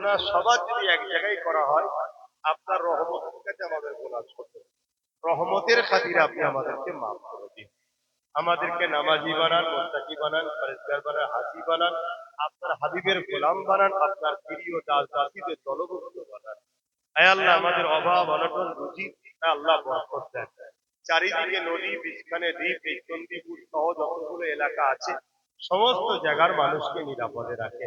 গুনাহ সবার যদি এক জায়গায় করা হয়, আপনার রহমতের কাছে আমাদের গুনাহ ছোট। রহমতের খাতিরে আপনি আমাদেরকে মাফ করে দিন। আমাদেরকে নামাজি বানান মোত্তাকি বানান পরিষ্কার বানান হাসি বানান, আপনার হাবিবের গোলাম বানান, আপনার প্রিয় দাস দাসীদের দলভুক্ত বানান। আয় আল্লাহ, আমাদের অভাব, অনটন রুচি আল্লাহ বরকত দেন। চারিদিকে নদী বিছখানে দ্বীপ, এই চন্ডীপুর সহ যতগুলো এলাকা আছে, সমস্ত জায়গার মানুষকে নিরাপদে রাখে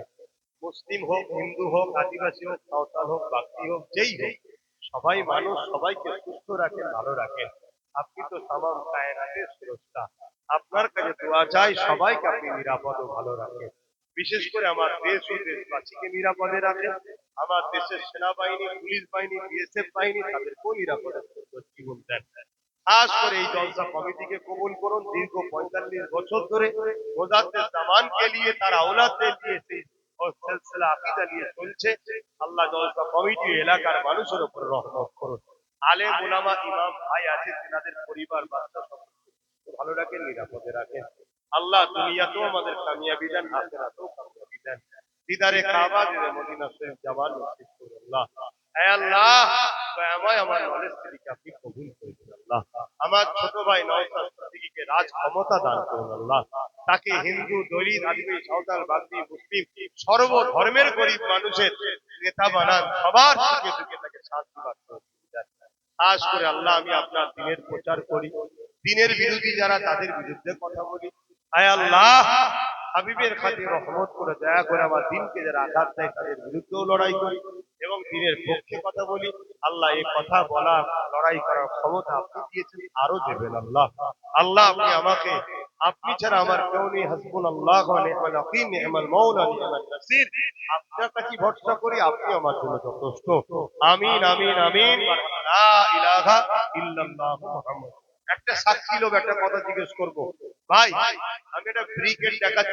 মুসলিম হোক, হিন্দু হোক, আদিবাসী হোক, সাঁওতাল হোক বাগদি হোক, যেই হোক, সবাই মানুষ, সবাইকে সুস্থ রাখেন, ভালো রাখেন। আপনি তো তামাম কায়নাতের স্রষ্টা। আপনার কাছে দোয়া চাই, সবাইকে আপনি নিরাপদ ও ভালো রাখেন। বিশেষ করে আমার দেশ ও দেশবাসীকে নিরাপদে রাখেন। আমার দেশের সেনাবাহিনী, পুলিশ বাহিনী, বিএসএফ বাহিনী, তাদেরকেও নিরাপদে জীবন দেন। খাস করে এই জলসা কমিটিকে কবুল করুন। দীর্ঘ পঁয়তাল্লিশ বছর ধরে মোজাদ্দের জামানকে নিয়ে তার আওলাদদের নিয়ে সেই আল্লাহ করুন। নিরাপদে আল্লাহ দুনিয়াতেও আমাদের কামিয়াবি দেন দিদারে কাবা, দিদারে করুন। আমার কবুল করে দিন আল্লাহ আমার ছোট ভাই নওশাদ সিদ্দিকীকে রাজ ক্ষমতা দান করুন আল্লাহ। তাকে হিন্দু, দলিত, আদিবাসী, সাঁওতাল, বাগদি, মুসলিম সর্ব ধর্মের গরিব মানুষের নেতা বানান, সবার তাকে শান্তি বাদ খাস করে আল্লাহ, আমি আপনার দিনের প্রচার করি। দিনের বিরোধী যারা, তাদের বিরুদ্ধে কথা বলি। আয় আল্লাহ, হাবিবের খাতির রহমত করে দয়া করে আমার দিনকে যারা আঘাত দেয়, তাদের বিরুদ্ধেও লড়াই করি। দিনের পক্ষে কথা বলি, আল্লাহ এই কথা বলা লড়াই করার ক্ষমতা আপনি দিয়েছেন আরও দেবেন আল্লাহ। আল্লাহ, আপনি আমাকে, আপনি ছাড়া আমার কেউ নেই হাসবুল আল্লাহ আপনার কাছে ভরসা করি, আপনি আমার জন্য যথেষ্ট। আমিন আমিন আমিন। একটা সাক্ষী লোক একটা কথা জিজ্ঞেস করব, ভাই, আমি একটা দেখাচ্ছি।